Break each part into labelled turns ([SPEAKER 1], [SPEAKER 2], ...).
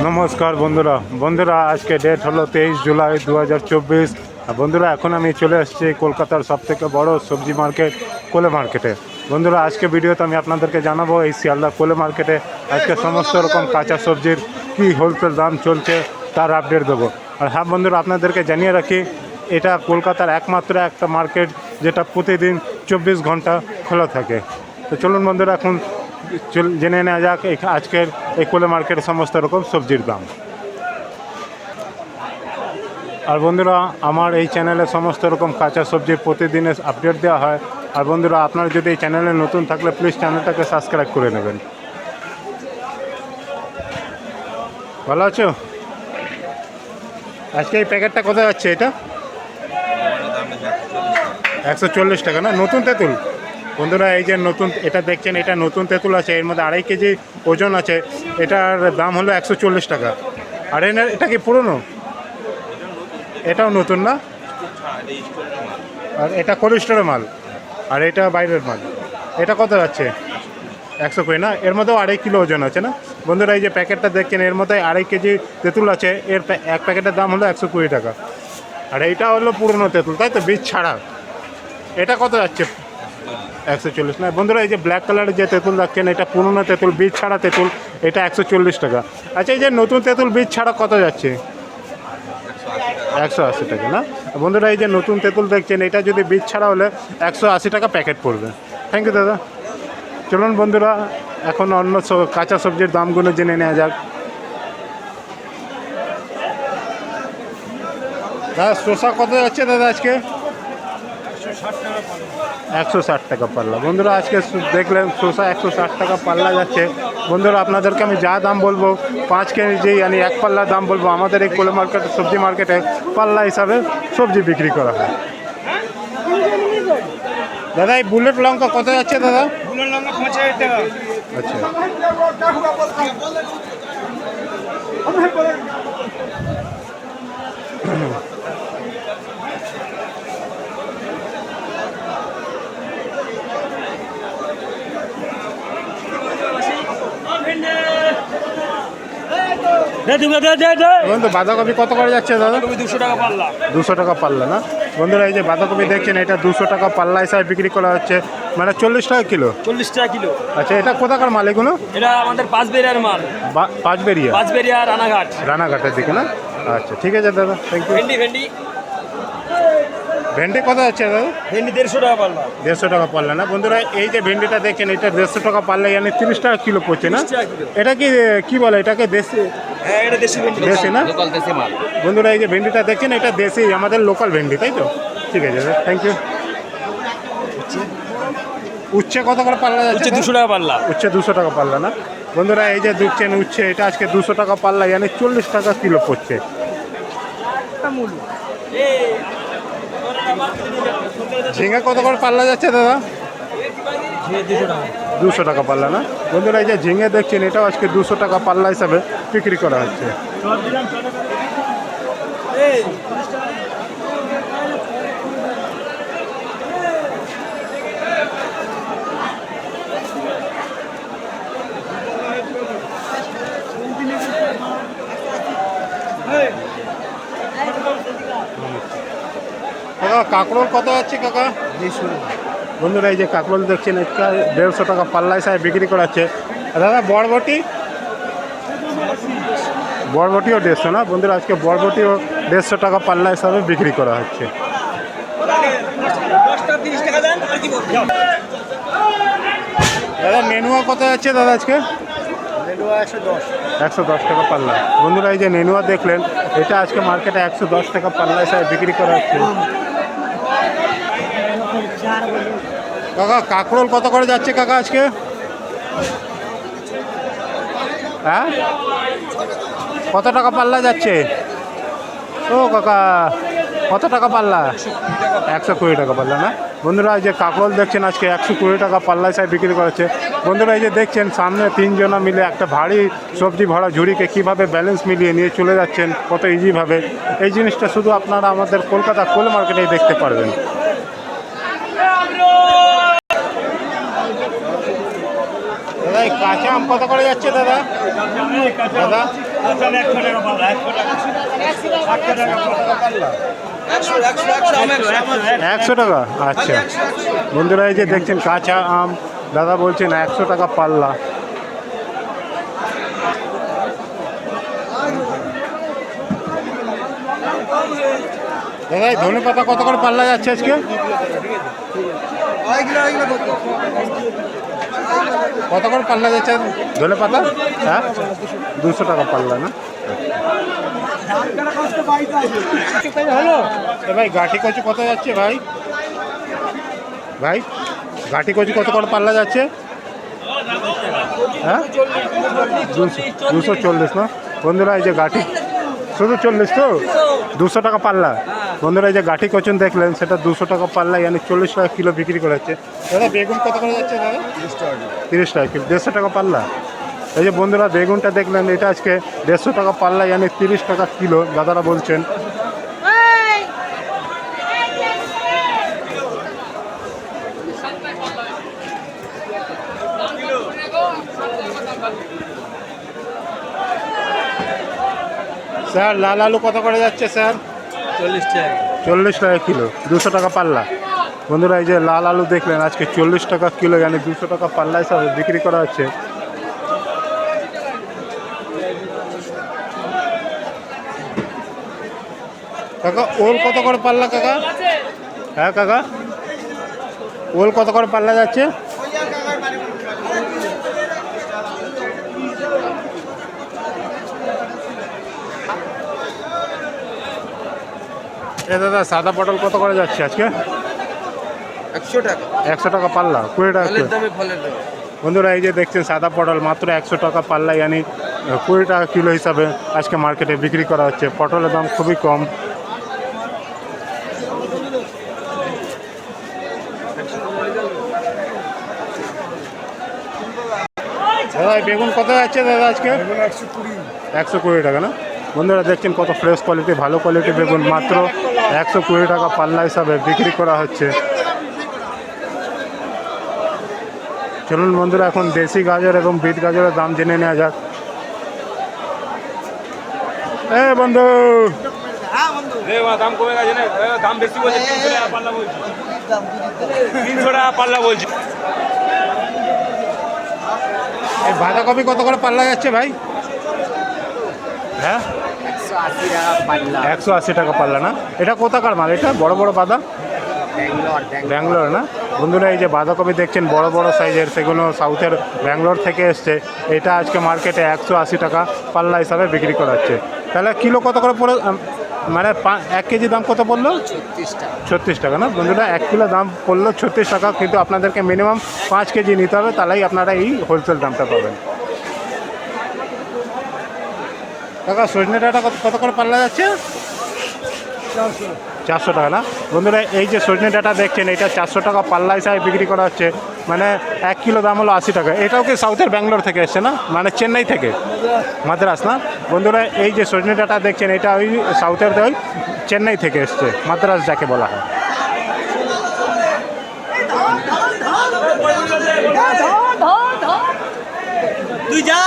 [SPEAKER 1] নমস্কার বন্ধুরা। বন্ধুরা, আজকে ডেট হলো তেইশ জুলাই দু হাজার বন্ধুরা, এখন আমি চলে এসেছি কলকাতার সবথেকে বড় সবজি মার্কেট, কোলে মার্কেটে। বন্ধুরা, আজকে ভিডিওতে আমি আপনাদেরকে জানাব এই শিয়ালদা কোলে মার্কেটে আজকে সমস্ত রকম কাঁচা সবজির কী হোলসেল দাম চলছে, তার আপডেট দেবো। আর হ্যাঁ বন্ধুরা, আপনাদেরকে জানিয়ে রাখি, এটা কলকাতার একমাত্র একটা মার্কেট যেটা প্রতিদিন চব্বিশ ঘণ্টা খোলা থাকে। তো চলুন বন্ধুরা, এখন জেনে নেওয়া যাক আজকের এই কোলে মার্কেটের সমস্ত রকম সবজির দাম। আর বন্ধুরা, আমার এই চ্যানেলে সমস্ত রকম কাঁচা সবজির প্রতিদিনের আপডেট দেওয়া হয়। আর বন্ধুরা, আপনারা যদি এই চ্যানেলে নতুন থাকলে প্লিজ চ্যানেলটাকে সাবস্ক্রাইব করে নেবেন। ভালো আছো? আজকে এই প্যাকেটটা কোথায় যাচ্ছে এটা? একশো চল্লিশ টাকা না? নতুন তেঁতুল? বন্ধুরা, এই যে নতুন, এটা দেখছেন, এটা নতুন তেঁতুল আছে, এর মধ্যে আড়াই কেজি ওজন আছে, এটার দাম হলো একশো চল্লিশ টাকা। আর এনার, এটা কি পুরনো? এটাও নতুন না? আর এটা কোল্ড স্টোরের মাল, আর এটা বাইরের মাল। এটা কত যাচ্ছে? একশো কুড়ি, না? এর মধ্যেও আড়াই কিলো ওজন আছে, না? বন্ধুরা, এই যে প্যাকেটটা দেখছেন, এর মধ্যে আড়াই কেজি তেঁতুল আছে, এর এক প্যাকেটের দাম হলো একশো কুড়ি টাকা। আর এইটা হলো পুরনো তেঁতুল, তাই তো? বীজ ছাড়া। এটা কত যাচ্ছে? একশো চল্লিশ। না, বন্ধুরা, এই যে ব্ল্যাক কালারের যে তেঁতুল দেখছেন এটা পুরনো তেঁতুল, বীজ ছাড়া তেঁতুল, এটা একশো চল্লিশ টাকা। আচ্ছা এই যে নতুন তেঁতুল, বীজ ছাড়া কত যাচ্ছে? একশো আশি টাকা, না? বন্ধুরা, এই যে নতুন তেঁতুল দেখছেন, এটা যদি বীজ ছাড়া হলে একশো আশি টাকা প্যাকেট পড়বে। থ্যাংক ইউ দাদা। চলুন, বন্ধুরা, এখন অন্য কাঁচা সবজির দামগুলো জেনে নেওয়া যাক। দাদা, শসা কত যাচ্ছে, দাদা, আজকে? একশো ষাট টাকা পাল্লা। বন্ধুরা আজকে দেখলেন শসা একশো ষাট টাকা পাল্লা যাচ্ছে। বন্ধুরা আপনাদেরকে আমি যা দাম বলব পাঁচ কেজি মানে এক পাল্লার দাম বলব আমাদের এই কোলে মার্কেটে সবজি মার্কেটে পাল্লা হিসাবে সবজি বিক্রি করা হয়। দাদা এই বুলেট লঙ্কা কত যাচ্ছে দাদা?
[SPEAKER 2] লঙ্কা টাকা
[SPEAKER 1] আচ্ছা
[SPEAKER 2] দে তুমি দে দে দে
[SPEAKER 1] বন্ধু বাঁধাকপি কত করে যাচ্ছে দাদা?
[SPEAKER 2] দুশো টাকা পাল্লা।
[SPEAKER 1] দুশো টাকা পাল্লা না? বন্ধুরা এই যে বাঁধাকপি দেখছেন এটা দুশো টাকা পাল্লা হিসাবে বিক্রি করা হচ্ছে। মানে চল্লিশ টাকা কিলো?
[SPEAKER 2] চল্লিশ টাকা কিলো।
[SPEAKER 1] আচ্ছা এটা কোথাকার মাল এগুলো?
[SPEAKER 2] এটা আমাদের পাঁচ বেরিয়ার মাল।
[SPEAKER 1] বা- পাঁচ বেরিয়া
[SPEAKER 2] রানাঘাট।
[SPEAKER 1] রানাঘাটের দিকে না? আচ্ছা ঠিক আছে দাদা থ্যাংক ইউ
[SPEAKER 2] ভেন্ডি ভেন্ডি।
[SPEAKER 1] ভেন্ডি কত দাদা?
[SPEAKER 2] ভেন্ডি দেড়শো টাকা পাল্লা।
[SPEAKER 1] দেড়শো টাকা পাল্লা না? বন্ধুরা এই যে ভেন্ডিটা দেখছেন এটা দেড়শো টাকা পাল্লা মানে তিরিশ টাকা কিলো পড়ছে না?
[SPEAKER 2] 30 টাকা কিলো।
[SPEAKER 1] এটা কি কি বলে এটাকে দেশি
[SPEAKER 2] এটা দেশি ভেন্ডি।
[SPEAKER 1] দেশি না?
[SPEAKER 2] লোকাল দেশি মাল।
[SPEAKER 1] বন্ধুরা এই যে ভেন্ডিটা দেখছেন এটা দেশি আমাদের লোকাল ভেন্ডি তাই তো? ঠিক আছে থ্যাংক ইউ উচ্ছে কত করে পাল্লা যাচ্ছে
[SPEAKER 2] দুশো টাকা পাল্লা।
[SPEAKER 1] উচ্ছে দুশো টাকা পাল্লা না? বন্ধুরা এই যে দেখছেন উচ্ছে এটা আজকে দুশো টাকা পাল্লা মানে চল্লিশ টাকা কিলো পড়ছে। ঝিঙে কত করে পাল্লা যাচ্ছে দাদা?
[SPEAKER 2] দুশো টাকা
[SPEAKER 1] পাল্লা না? বন্ধুরা এই যে ঝিঙে দেখছেন এটাও আজকে দুশো টাকা পাল্লা হিসাবে বিক্রি করা হচ্ছে। কাকা কাঁকরোল কত যাচ্ছে কাকা? বন্ধুরা এই যে কাঁকরোল দেখছেন একটা দেড়শো টাকা পাল্লা হিসাবে বিক্রি করা হচ্ছে দাদা বরবটি? বরবটিও দেড়শো না? বন্ধুরা আজকে বরবটিও দেড়শো টাকা পাল্লা হিসাবে বিক্রি করা হচ্ছে। দাদা নেনুয়া কত যাচ্ছে দাদা আজকে?
[SPEAKER 2] একশো দশ।
[SPEAKER 1] একশো দশ টাকা পাল্লা বন্ধুরা এই যে নেনুয়া দেখলেন এটা আজকে মার্কেটে একশো দশ টাকা পাল্লা হিসাবে বিক্রি করা হচ্ছে। কাকা, কাঁকরোল কত করে যাচ্ছে কাকা আজকে? হ্যাঁ? কত টাকা পাল্লা যাচ্ছে? ও কাকা, কত টাকা পাল্লা? একশো কুড়ি টাকা পাল্লা না? বন্ধুরা, এই যে কাঁকরোল দেখছেন আজকে একশো কুড়ি টাকা পাল্লা হিসাবে বিক্রি করেছে। বন্ধুরা, এই যে দেখছেন, সামনে তিনজনা মিলে একটা ভারী সবজি ভরা ঝুড়িকে কীভাবে ব্যালেন্স মিলিয়ে নিয়ে চলে যাচ্ছেন, কত ইজিভাবে এই জিনিসটা শুধু আপনারা আমাদের কলকাতা কোল মার্কেটেই দেখতে পারবেন দাদা এই কাঁচা আম কত করে যাচ্ছে দাদা? দাদা?
[SPEAKER 2] একশো টাকা?
[SPEAKER 1] আচ্ছা। বন্ধুরা, এই যে দেখছেন কাঁচা আম, দাদা বলছেন একশো টাকা পাল্লা। দাদা ধনে পাতা কত করে পাল্লা যাচ্ছে আজকে? কত করে পাল্লা যাচ্ছে? ধনে পাতা? হ্যাঁ? দুশো টাকা পাল্লা, না? এ ভাই, গাঠি কচু কত যাচ্ছে ভাই? ভাই, গাঠি কচু কত করে পাল্লা যাচ্ছে? হ্যাঁ? দুশো চল্লিশ, না? বন্ধুরা, এই যে গাঠি, শুধু চল্লিশ তো? দুশো টাকা পাল্লা। বন্ধুরা এই যে গাঠি কচুন দেখলেন সেটা দুশো টাকা পাল্লা yani চল্লিশ টাকা কিলো বিক্রি করে যাচ্ছে দাদা বেগুন কত করে যাচ্ছে দাদা? তিরিশ টাকা কিলো। দেড়শো টাকা পাল্লা। এই যে বন্ধুরা বেগুনটা দেখলেন এটা আজকে দেড়শো টাকা পাল্লা yani তিরিশ টাকা কিলো দাদারা বলছেন। স্যার লাল আলু কত করে যাচ্ছে স্যার?
[SPEAKER 2] চল্লিশ টাকা।
[SPEAKER 1] কিলো, দুশো টাকা পাল্লা। বন্ধুরা, এই যে লাল আলু দেখলেন, আজকে চল্লিশ টাকা কিলো yani দুশো টাকা পাল্লা হিসাবে বিক্রি করা হচ্ছে। কাকা, ওল কত করে পাল্লা, কাকা? হ্যাঁ কাকা? ওল কত করে পাল্লা যাচ্ছে? এ দাদা সাদা পটল কত করে যাচ্ছে আজকে?
[SPEAKER 2] একশো টাকা।
[SPEAKER 1] একশো টাকা পাল্লা কুড়ি টাকা বন্ধুরা এই যে দেখছেন সাদা পটল মাত্র একশো টাকা পাল্লা ইয়ানি কুড়ি টাকা কিলো হিসাবে আজকে মার্কেটে বিক্রি করা হচ্ছে। পটলের দাম খুবই কম। দাদা বেগুন কত যাচ্ছে দাদা আজকে?
[SPEAKER 2] একশো কুড়ি
[SPEAKER 1] টাকা না? বন্ধুরা দেখছেন কত ফ্রেশ কোয়ালিটি ভালো কোয়ালিটি বেগুন মাত্র একশো কুড়ি টাকা পাল্লা হিসাবে বিক্রি করা হচ্ছে। চলুন বন্ধুরা এখন দেশি গাজর এবং বিট গাজরের দাম জেনে নেওয়া যাক। এ বন্ধু!
[SPEAKER 3] দাম কমে গেছে দাম বেশি বলছে তিনশো টাকা পাল্লা বলছি। তিনশো টাকা পাল্লা বলছি।
[SPEAKER 1] এই বাঁধাকপি কত করে পাল্লা যাচ্ছে ভাই? হ্যাঁ?
[SPEAKER 2] একশো আশি টাকা পাল্লা।
[SPEAKER 1] না? এটা কোথাকার মাল? এটা বড় বড় বাঁধা
[SPEAKER 2] ব্যাঙ্গালোর
[SPEAKER 1] না? বন্ধুরা এই যে বাঁধাকপি দেখছেন বড় বড় সাইজের সেগুলো সাউথের ব্যাঙ্গালোর থেকে এসছে। এটা আজকে মার্কেটে একশো আশি টাকা পাল্লা হিসাবে বিক্রি করা হচ্ছে। তাহলে কিলো কত করে পড়ে মানে এক কেজি দাম কত পড়ল?
[SPEAKER 2] ছত্রিশ টাকা।
[SPEAKER 1] ছত্রিশ টাকা না? বন্ধুরা এক কিলো দাম পড়ল ছত্রিশ টাকা কিন্তু আপনাদেরকে মিনিমাম পাঁচ কেজি নিতে হবে তাহলেই আপনারা এই হোলসেল দামটা পাবেন। কাকা, সজনে ডাটা কত করে পাল্লা যাচ্ছে? চারশো টাকা, না? বন্ধুরা, এই যে সজনে ডাটা দেখছেন, এটা চারশো টাকা পাল্লা হিসাবে বিক্রি করা হচ্ছে। মানে এক কিলো দাম হলো আশি টাকা। এটাও কি সাউথের ব্যাঙ্গালোর থেকে এসছে, না? মানে চেন্নাই থেকে। মাদ্রাস, না? বন্ধুরা, এই যে সজনে ডাটা দেখছেন, এটা ওই সাউথের ওই চেন্নাই থেকে এসছে। মাদ্রাস যাকে বলা হয়।
[SPEAKER 2] তুই যা।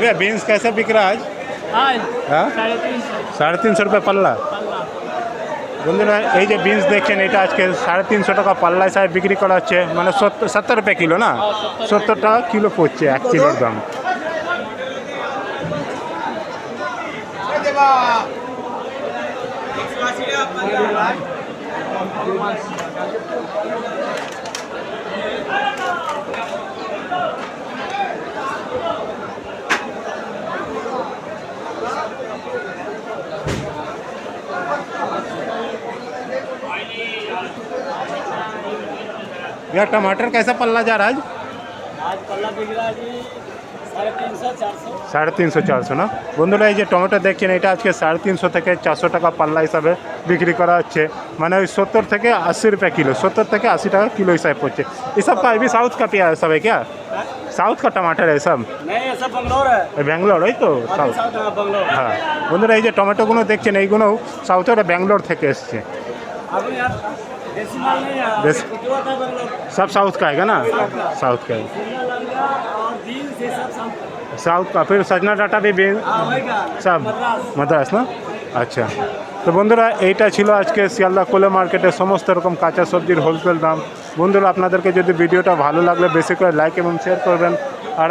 [SPEAKER 1] भैया बीन्स कैसे बिक रहा है आज हाँ সাড়ে তিনশো রুপিয়া পাল্লা বন্ধুরা এই যে বিনস দেখছেন এটা আজকে সাড়ে তিনশো টাকা পাল্লা হিসাবে বিক্রি করা হচ্ছে মানে সত্তর সত্তর রুপিয়া কিলো না সত্তর টাকা কিলো পড়ছে এক কিলোর দাম भैया टमाटर कैसा पल्ला जा रहा है आज
[SPEAKER 2] आज पल्ला बिक रहा है जी साढ़े तीन सौ चार सौ
[SPEAKER 1] সাড়ে তিনশো চারশো না বন্ধুরা এই যে টমেটো দেখছেন এটা আজকে সাড়ে তিনশো থেকে চারশো টাকা পাল্লা হিসাবে বিক্রি করা হচ্ছে মানে ওই সত্তর থেকে আশি রুপিয়া কিলো সত্তর থেকে আশি টাকা কিলো হিসাবে পড়ছে ये सब का अभी साउथ का प्याज सब है क्या साउथ का टमाटर है सब
[SPEAKER 3] नहीं ये सब बंगलोर है
[SPEAKER 1] এই ব্যাঙ্গালোর এই তো সাউথ
[SPEAKER 3] साउथ हाँ, बंगलोर
[SPEAKER 1] হ্যাঁ বন্ধুরা এই যে টমেটোগুলো দেখছেন এইগুলো সাউথের ব্যাঙ্গালোর থেকে এসছে
[SPEAKER 3] अभी यार देसी माल नहीं है
[SPEAKER 1] देसी-
[SPEAKER 3] जो होता है बंगलोर
[SPEAKER 1] सब साउथ का है ना साउथ का है
[SPEAKER 3] शिमला लंका और बीन्स ये सब सब
[SPEAKER 1] साउथ का फिर सजना डाटा भी बे-
[SPEAKER 3] हाँ वही का
[SPEAKER 1] সব
[SPEAKER 3] मद्रास
[SPEAKER 1] মাদ্রাস না আচ্ছা তো বন্ধুরা এইটা ছিল আজকে শিয়ালদা কোলে মার্কেটের সমস্ত রকম কাঁচা সবজির হোলসেল দাম বন্ধুরা আপনাদেরকে যদি ভিডিওটা ভালো লাগলে বেশি করে লাইক এবং শেয়ার করবেন আর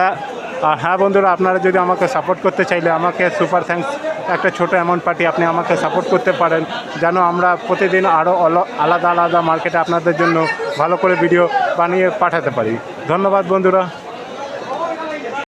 [SPEAKER 1] আর হ্যাঁ বন্ধুরা আপনারা যদি আমাকে সাপোর্ট করতে চাইলে আমাকে সুপার থ্যাঙ্কস একটা ছোট অ্যামাউন্ট পাঠিয়ে আপনি আমাকে সাপোর্ট করতে পারেন, যেন আমরা প্রতিদিন আরও আলাদা আলাদা মার্কেটে আপনাদের জন্য ভালো করে ভিডিও বানিয়ে পাঠাতে পারি। ধন্যবাদ বন্ধুরা।